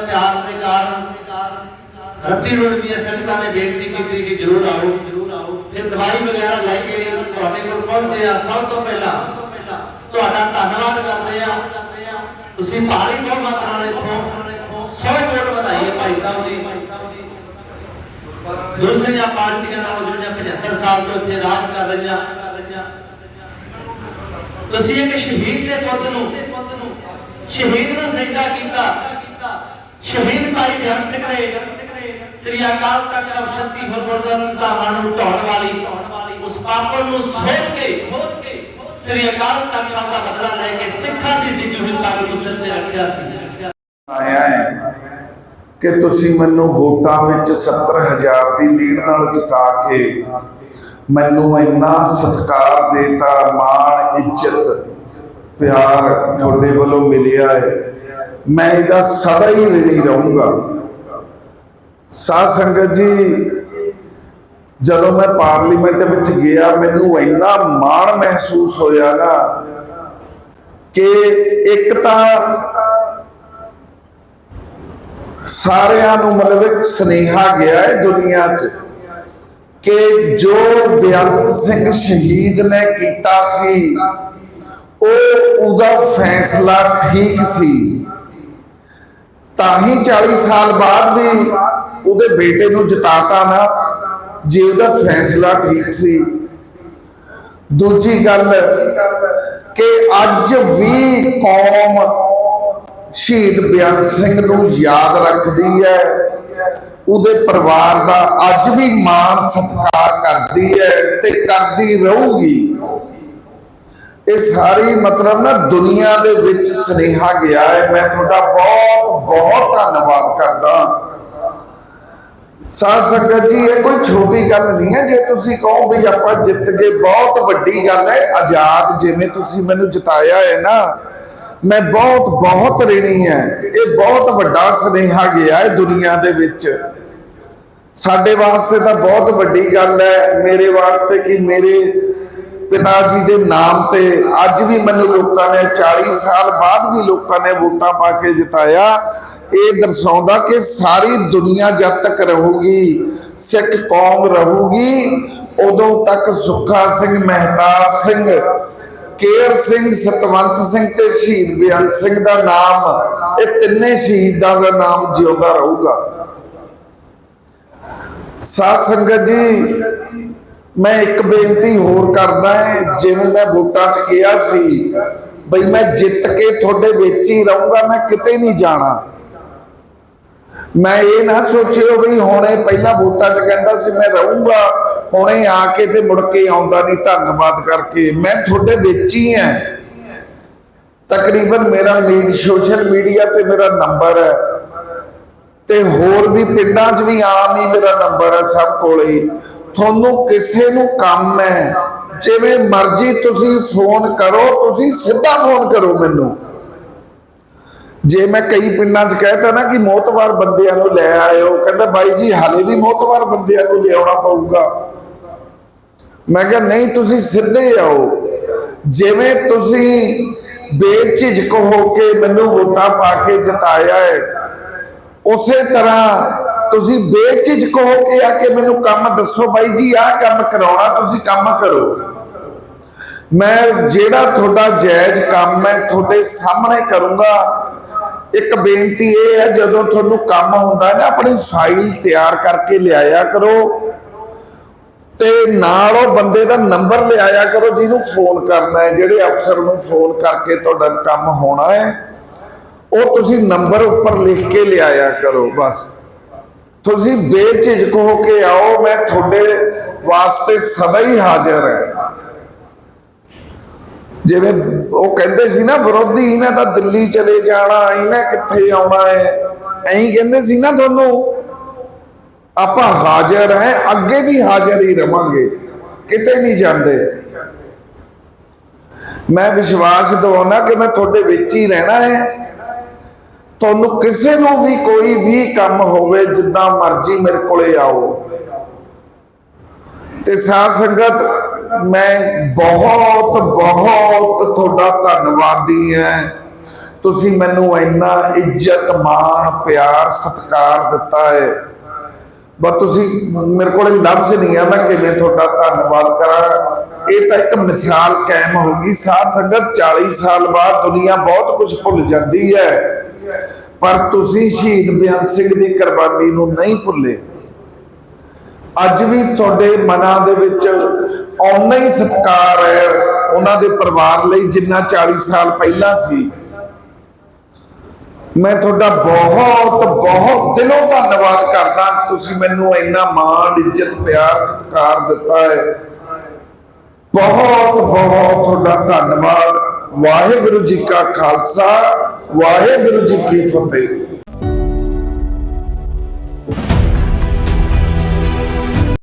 ਸੰਗਤਾਂ ਦੇ ਪਿਆਰ ਦੇ ਕਾਰਨ ਰੱਤੀ ਰੋਡ ਦੀਆਂ ਸੰਗਤਾਂ ਨੇ ਬੇਨਤੀ ਕੀਤੀ ਕਿ ਜਰੂਰ ਆਓ ਜਰੂਰ ਆਓ ਫਿਰ ਦਵਾਈ ਵਗੈਰਾ ਲੈ ਕੇ ਤੁਹਾਡੇ ਕੋਲ ਪਹੁੰਚੇ ਆ ਸਭ ਤੋਂ ਪਹਿਲਾਂ ਤੁਹਾਡਾ ਧੰਨਵਾਦ ਕਰਦੇ ਆ ਤੁਸੀਂ ਭਾਰੀ ਬਹੁਤ ਮਾਤਰਾ ਨਾਲ ਇੱਥੋਂ ਸੌ ਕੋਟ ਵਧਾਈਏ ਭਾਈ ਸਾਹਿਬ ਦੀ ਦੂਸਰੀਆਂ ਪਾਰਟੀਆਂ ਨਾਲ ਜਿਹੜੀਆਂ 75 ਸਾਲ ਤੋਂ ਇੱਥੇ ਰਾਜ ਕਰ ਰਹੀਆਂ ਤੁਸੀਂ ਇੱਕ ਸ਼ਹੀਦ ਦੇ ਪੁੱਤ ਨੂੰ ਸ਼ਹੀਦ ਨੂੰ ਸਜਦਾ ਕੀਤਾ ਸ਼ਹੀਦ ਭਾਈ ਧਿਆਨ ਸਿੰਘ ਨੇ। ਸ੍ਰੀ ਅਕਾਲ ਤਖਤ ਸਾਹਿਬ ਸ਼ਕਤੀ ਗੁਰਦੁਆਰਾ ਧਾਮਾਂ ਨੂੰ ਢਾਉਣ ਵਾਲੀ, ਉਸ ਪਾਪੜ ਨੂੰ ਸੋਧ ਕੇ ਸ੍ਰੀ ਅਕਾਲ ਤਖਤ ਸਾਹਿਬ ਦਾ ਬਦਲਾ ਲੈ ਕੇ ਸਿੱਖਾਂ ਦੀ ਦਿੱਤੀ ਹੋਈ ਤਾਕਤ ਨੂੰ ਤੇ ਰੱਖਿਆ ਸੀ। ਆਇਆ ਹੈ ਕਿ ਤੁਸੀਂ ਮੈਨੂੰ ਵੋਟਾਂ ਵਿੱਚ 70000 ਦੀ ਲੀਡ ਨਾਲ ਜਿਤਾ ਕੇ ਮੈਨੂੰ ਇੰਨਾ ਸਤਿਕਾਰ ਦੇਤਾ, ਮਾਣ, ਇੱਜ਼ਤ, ਪਿਆਰ ਤੁਹਾਡੇ ਵੱਲੋਂ ਮਿਲਿਆ ਹੈ। ਮੈਂ ਇਹਦਾ ਸਦਾ ਹੀ ਰਣੀ ਰਹੂੰਗਾ। ਸਾਧ ਸੰਗਤ ਜੀ, ਜਦੋਂ ਮੈਂ ਪਾਰਲੀਮੈਂਟ ਵਿੱਚ ਗਿਆ, ਮੈਨੂੰ ਇੰਨਾ ਮਾਣ ਮਹਿਸੂਸ ਹੋਇਆ ਨਾ ਕਿ ਇੱਕ ਤਾਂ ਸਾਰਿਆਂ ਨੂੰ ਮਤਲਬ ਇੱਕ ਸੁਨੇਹਾ ਗਿਆ ਹੈ ਦੁਨੀਆ 'ਚ ਕਿ ਜੋ ਬੇਅੰਤ ਸਿੰਘ ਸ਼ਹੀਦ ਨੇ ਕੀਤਾ ਸੀ, ਉਹ ਉਹਦਾ ਫੈਸਲਾ ਠੀਕ ਸੀ। ਤਾਂ ਹੀ 40 ਸਾਲ ਬਾਅਦ ਵੀ ਉਹਦੇ ਬੇਟੇ ਨੂੰ ਜਿਤਾਤਾ ਨਾ, ਜੇ ਉਹਦਾ ਫੈਸਲਾ ਠੀਕ ਸੀ। ਦੂਜੀ ਗੱਲ ਕਿ ਅੱਜ ਵੀ ਕੌਮ ਸ਼ਹੀਦ ਬਿਆਨ ਸਿੰਘ ਨੂੰ ਯਾਦ ਰੱਖਦੀ ਹੈ। ਉਹਦੇ ਪਰਿਵਾਰ ਦਾ ਅੱਜ ਵੀ ਮਾਣ ਸਤਿਕਾਰ ਕਰਦੀ ਹੈ ਤੇ ਕਰਦੀ ਰਹੂਗੀ। ਇਹ ਸਾਰੀ ਮਤਲਬ ਨਾ ਦੁਨੀਆ ਦੇ ਵਿੱਚ ਸੁਨੇਹਾ ਗਿਆ ਹੈ। ਮੈਂ ਤੁਹਾਡਾ ਬਹੁਤ ਬਹੁਤ ਧੰਨਵਾਦ ਕਰਦਾ। ਸਾਧ ਸੰਗਤ ਜੀ, ਇਹ ਕੋਈ ਛੋਟੀ ਗੱਲ ਨਹੀਂ ਹੈ। ਜੇ ਤੁਸੀਂ ਕਹੋ ਵੀ ਆਪਾਂ ਜਿੱਤ ਗਏ, ਬਹੁਤ ਵੱਡੀ ਗੱਲ ਹੈ। ਆਜ਼ਾਦ ਜਿਵੇਂ ਤੁਸੀਂ ਮੈਨੂੰ ਜਿਤਾਇਆ ਹੈ ਨਾ, ਮੈਂ ਬਹੁਤ ਬਹੁਤ ਰਿਣੀ ਹੈ। ਇਹ ਬਹੁਤ ਵੱਡਾ ਸੁਨੇਹਾ ਗਿਆ ਹੈ ਦੁਨੀਆ ਦੇ ਵਿੱਚ। ਸਾਡੇ ਵਾਸਤੇ ਤਾਂ ਬਹੁਤ ਵੱਡੀ ਗੱਲ ਹੈ। ਮੇਰੇ ਵਾਸਤੇ ਕਿ ਮੇਰੇ ਪਿਤਾ ਜੀ ਦੇ ਨਾਮ ਤੇ ਅੱਜ ਵੀ ਮੈਨੂੰ ਲੋਕਾਂ ਨੇ 40 ਸਾਲ ਬਾਅਦ ਵੀ ਲੋਕਾਂ ਨੇ ਵੋਟਾਂ ਪਾ ਕੇ ਜਿਤਾਇਆ। ਇਹ ਦਰਸਾਉਂਦਾ ਕਿ ਸਾਰੀ ਦੁਨੀਆ ਜਦ ਤੱਕ ਰਹੂਗੀ, ਸਿੱਖ ਕੌਮ ਰਹੂਗੀ, ਉਦੋਂ ਤੱਕ ਸੁੱਖਾ ਸਿੰਘ, ਮਹਿਤਾਬ ਸਿੰਘ, ਕੇਰ ਸਿੰਘ, ਸਤਵੰਤ ਸਿੰਘ ਤੇ ਸ਼ਹੀਦ ਬੇਅੰਤ ਸਿੰਘ ਦਾ ਨਾਮ, ਇਹ ਤਿੰਨੇ ਸ਼ਹੀਦਾਂ ਦਾ ਨਾਮ ਜਿਉਂਦਾ ਰਹੂਗਾ। ਸਾਧ ਸੰਗਤ ਜੀ ਮੈਂ ਇੱਕ ਬੇਨਤੀ ਹੋਰ ਕਰਦਾ ਹਾਂ, ਜਿਵੇਂ ਮੈਂ ਵੋਟਾਂ 'ਚ ਗਿਆ ਸੀ, ਬਈ ਮੈਂ ਜਿੱਤ ਕੇ ਤੁਹਾਡੇ ਵਿੱਚ ਹੀ ਰਹੂੰਗਾ, ਮੈਂ ਕਿਤੇ ਨਹੀਂ ਜਾਣਾ। ਮੈਂ ਇਹ ਨਾ ਸੋਚਿਓ ਵੀ ਹੁਣੇ ਪਹਿਲਾਂ ਵੋਟਾਂ 'ਚ ਕਹਿੰਦਾ ਸੀ ਮੈਂ ਰਹੂੰਗਾ, ਹੁਣੇ ਆ ਕੇ ਤੇ ਮੁੜ ਕੇ ਆਉਂਦਾ ਨਹੀਂ, ਧੰਨਵਾਦ ਕਰਕੇ। ਮੈਂ ਤੁਹਾਡੇ ਵਿੱਚ ਹੀ ਹਾਂ। ਤਕਰੀਬਨ ਮੇਰਾ ਮੀਡ, ਸੋਸ਼ਲ ਮੀਡੀਆ ਤੇ ਮੇਰਾ ਨੰਬਰ ਹੈ। ਤੇ ਹੋਰ ਵੀ ਪਿੰਡਾਂ 'ਚ ਵੀ ਆਮ ਹੀ ਮੇਰਾ ਨੰਬਰ ਹੈ ਸਭ ਕੋਲੇ। ਤੁਹਾਨੂੰ ਕਿਸੇ ਨੂੰ ਕੰਮ ਹੈ। ਜਿਵੇਂ ਮਰਜ਼ੀ ਤੁਸੀਂ ਫੋਨ ਕਰੋ, ਤੁਸੀਂ ਸਿੱਧਾ ਫੋਨ ਕਰੋ ਮੈਨੂੰ। ਜੇ ਮੈਂ ਕਈ ਪਿੰਡਾਂ 'ਚ ਕਹਿਤਾ ਨਾ ਕਿ ਮੋਤਵਾਰ ਬੰਦਿਆਂ ਨੂੰ ਲੈ ਆਇਓ, ਕਹਿੰਦਾ ਬਾਈ ਜੀ, ਹਾਲੇ ਵੀ ਮੋਤਵਾਰ ਬੰਦਿਆਂ ਨੂੰ ਲਿਆਉਣਾ ਪਊਗਾ। ਮੈਂ ਕਿਹਾ, ਨਹੀਂ, ਤੁਸੀਂ ਸਿੱਧੇ ਆਓ। ਜਿਵੇਂ ਤੁਸੀਂ ਬੇਝਿਜਕ ਹੋ ਕੇ ਮੈਨੂੰ ਵੋਟਾਂ ਪਾ ਕੇ ਜਿਤਾਇਆ ਹੈ, ਉਸੇ ਤਰ੍ਹਾਂ ਤੁਸੀਂ ਬੇਝਿਜਕ ਹੋ ਕੇ ਆ ਕੇ ਮੈਨੂੰ ਕੰਮ ਦੱਸੋ ਬਾਈ ਜੀ, ਆਹ ਕੰਮ ਕਰਾਉਣਾ, ਤੁਸੀਂ ਕੰਮ ਕਰੋ। ਮੈਂ ਜਿਹੜਾ ਤੁਹਾਡਾ ਜਾਇਜ਼ ਕੰਮ ਹੈ ਤੁਹਾਡੇ ਸਾਹਮਣੇ ਕਰੂੰਗਾ। ਇੱਕ ਬੇਨਤੀ ਇਹ ਹੈ, ਜਦੋਂ ਤੁਹਾਨੂੰ ਕੰਮ ਹੁੰਦਾ ਨਾ, ਆਪਣੀ ਫਾਈਲ ਤਿਆਰ ਕਰਕੇ ਲਿਆਇਆ ਕਰੋ। ਤੇ ਨਾਲ ਉਹ ਬੰਦੇ ਦਾ ਨੰਬਰ ਲਿਆਇਆ ਕਰੋ, ਜਿਹਨੂੰ ਫੋਨ ਕਰਨਾ ਹੈ, ਜਿਹੜੇ ਅਫਸਰ ਨੂੰ ਫੋਨ ਕਰਕੇ ਤੁਹਾਡਾ ਕੰਮ ਹੋਣਾ ਹੈ। ਉਹ ਤੁਸੀਂ ਨੰਬਰ ਉੱਪਰ ਲਿਖ ਕੇ ਲਿਆਇਆ ਕਰੋ, ਬਸ। ਤੁਸੀਂ ਬੇਝਿਜਕ ਹੋ ਕੇ ਆਓ, ਮੈਂ ਤੁਹਾਡੇ ਵਾਸਤੇ ਸਦਾ ਹੀ ਹਾਜ਼ਰ ਹਾਂ। ਜਿਵੇਂ ਉਹ ਕਹਿੰਦੇ ਸੀ ਨਾ, ਵਿਰੋਧੀ ਇਹਨਾਂ ਤਾਂ ਦਿੱਲੀ ਚਲੇ ਜਾਣਾ, ਇਹਨੇ ਕਿੱਥੇ ਆਉਣਾ ਹੈ? ਐਂ ਕਹਿੰਦੇ ਸੀ ਨਾ ਤੁਹਾਨੂੰ, ਆਪਾਂ ਹਾਜ਼ਰ ਹੈ, ਅੱਗੇ ਵੀ ਹਾਜ਼ਰ ਹੀ ਰਵਾਂਗੇ, ਕਿਤੇ ਨਹੀਂ ਜਾਂਦੇ। ਮੈਂ ਵਿਸ਼ਵਾਸ ਦਿਵਾਉਣਾ ਕਿ ਮੈਂ ਤੁਹਾਡੇ ਵਿੱਚ ਹੀ ਰਹਿਣਾ ਹੈ। ਤੁਹਾਨੂੰ ਕਿਸੇ ਨੂੰ ਵੀ ਕੋਈ ਵੀ ਕੰਮ ਹੋਵੇ, ਜਿੱਦਾਂ ਮਰਜ਼ੀ ਮੇਰੇ ਕੋਲੇ ਆਓ। ਤੇ ਸਾਧ ਸੰਗਤ, ਮੈਂ ਬਹੁਤ ਬਹੁਤ ਤੁਹਾਡਾ ਧੰਨਵਾਦੀ ਹਾਂ। ਤੁਸੀਂ ਮੈਨੂੰ ਇੰਨਾ ਇੱਜ਼ਤ, ਮਾਣ, ਪਿਆਰ, ਸਤਿਕਾਰ ਦਿੱਤਾ ਹੈ। ਬਸ ਤੁਸੀਂ ਮੇਰੇ ਕੋਲੇ ਲਫ਼ਜ਼ ਨਹੀਂ ਆ, ਮੈਂ ਕਿਵੇਂ ਤੁਹਾਡਾ ਧੰਨਵਾਦ ਕਰਾਂ? ਇਹ ਤਾਂ ਇੱਕ ਮਿਸਾਲ ਕਾਇਮ ਹੋ ਗਈ। ਸਾਧ ਸੰਗਤ 40 ਸਾਲ ਬਾਅਦ ਦੁਨੀਆ ਬਹੁਤ ਕੁਝ ਭੁੱਲ ਜਾਂਦੀ ਹੈ। ਪਰ ਤੁਸੀਂ ਸ਼ਹੀਦ ਬਿਆਨ ਸਿੰਘ ਦੀ ਕੁਰਬਾਨੀ ਨੂੰ ਨਹੀਂ ਭੁੱਲੇ। ਅੱਜ ਵੀ ਤੁਹਾਡੇ ਮਨਾਂ ਦੇ ਵਿੱਚ ਓਨਾ ਹੀ ਸਤਿਕਾਰ ਹੈ ਉਹਨਾਂ ਦੇ ਪਰਿਵਾਰ ਲਈ ਜਿੰਨਾ 40 ਸਾਲ ਪਹਿਲਾਂ ਸੀ। ਮੈਂ ਤੁਹਾਡਾ ਬਹੁਤ ਬਹੁਤ ਦਿਲੋਂ ਧੰਨਵਾਦ ਕਰਦਾ। ਤੁਸੀਂ ਮੈਨੂੰ ਇੰਨਾ ਮਾਣ, ਇੱਜ਼ਤ, ਪਿਆਰ, ਸਤਿਕਾਰ ਦਿੱਤਾ ਹੈ। ਬਹੁਤ ਬਹੁਤ ਤੁਹਾਡਾ ਧੰਨਵਾਦ। ਵਾਹਿਗੁਰੂ ਜੀ ਕਾ ਖਾਲਸਾ। ਵਾਹਿਗੁਰੂ ਜੀ ਕੀ ਫਤਿਹ